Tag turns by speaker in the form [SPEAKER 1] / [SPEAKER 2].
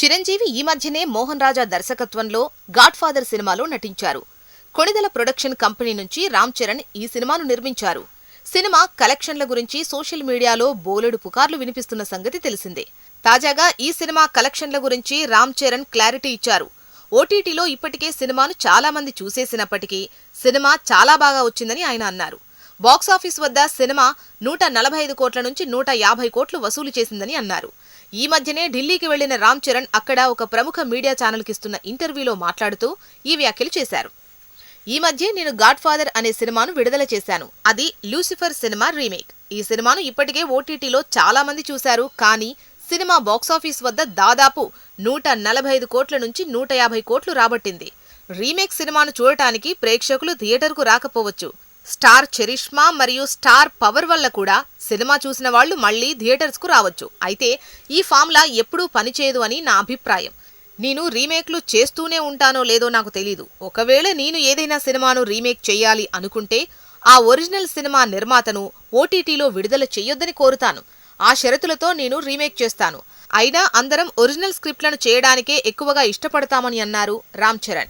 [SPEAKER 1] చిరంజీవి ఈ మధ్యనే మోహన్ రాజా దర్శకత్వంలో గాడ్ఫాదర్ సినిమాలో నటించారు. కొణిదల ప్రొడక్షన్ కంపెనీ నుంచి రామ్ చరణ్ ఈ సినిమాను నిర్మించారు. సినిమా కలెక్షన్ల గురించి సోషల్ మీడియాలో బోలెడు పుకార్లు వినిపిస్తున్న సంగతి తెలిసిందే. తాజాగా ఈ సినిమా కలెక్షన్ల గురించి రామ్ చరణ్ క్లారిటీ ఇచ్చారు. ఓటీటీలో ఇప్పటికే సినిమాను చాలా మంది చూసేసినప్పటికీ సినిమా చాలా బాగా వచ్చిందని ఆయన అన్నారు. బాక్సాఫీస్ వద్ద సినిమా నూట నలభై ఐదు కోట్ల నుంచి నూట యాభై కోట్లు వసూలు చేసిందని అన్నారు. ఈ మధ్యనే ఢిల్లీకి వెళ్ళిన రామ్ చరణ్ అక్కడ ఒక ప్రముఖ మీడియా ఛానల్కి ఇస్తున్న ఇంటర్వ్యూలో మాట్లాడుతూ ఈ వ్యాఖ్యలు చేశారు. ఈ మధ్య నేను గాడ్ ఫాదర్ అనే సినిమాను విడుదల చేశాను. అది లూసిఫర్ సినిమా రీమేక్. ఈ సినిమాను ఇప్పటికే ఓటీటీలో చాలా మంది చూశారు. కానీ సినిమా బాక్సాఫీస్ వద్ద దాదాపు నూట నలభై ఐదు కోట్ల నుంచి నూట యాభై కోట్లు రాబట్టింది. రీమేక్ సినిమాను చూడటానికి ప్రేక్షకులు థియేటర్కు రాకపోవచ్చు. స్టార్ చరిష్మా మరియు స్టార్ పవర్ వల్ల కూడా సినిమా చూసిన వాళ్ళు మళ్ళీ థియేటర్స్కు రావచ్చు. అయితే ఈ ఫామ్లా ఎప్పుడూ పనిచేయదు అని నా అభిప్రాయం. నేను రీమేక్లు చేస్తూనే ఉంటానో లేదో నాకు తెలీదు. ఒకవేళ నేను ఏదైనా సినిమాను రీమేక్ చేయాలి అనుకుంటే ఆ ఒరిజినల్ సినిమా నిర్మాతను ఓటీటీలో విడుదల చెయ్యొద్దని కోరుతాను. ఆ షరతులతో నేను రీమేక్ చేస్తాను. అయినా అందరం ఒరిజినల్ స్క్రిప్ట్లను చేయడానికే ఎక్కువగా ఇష్టపడతామని అన్నారు రామ్ చరణ్.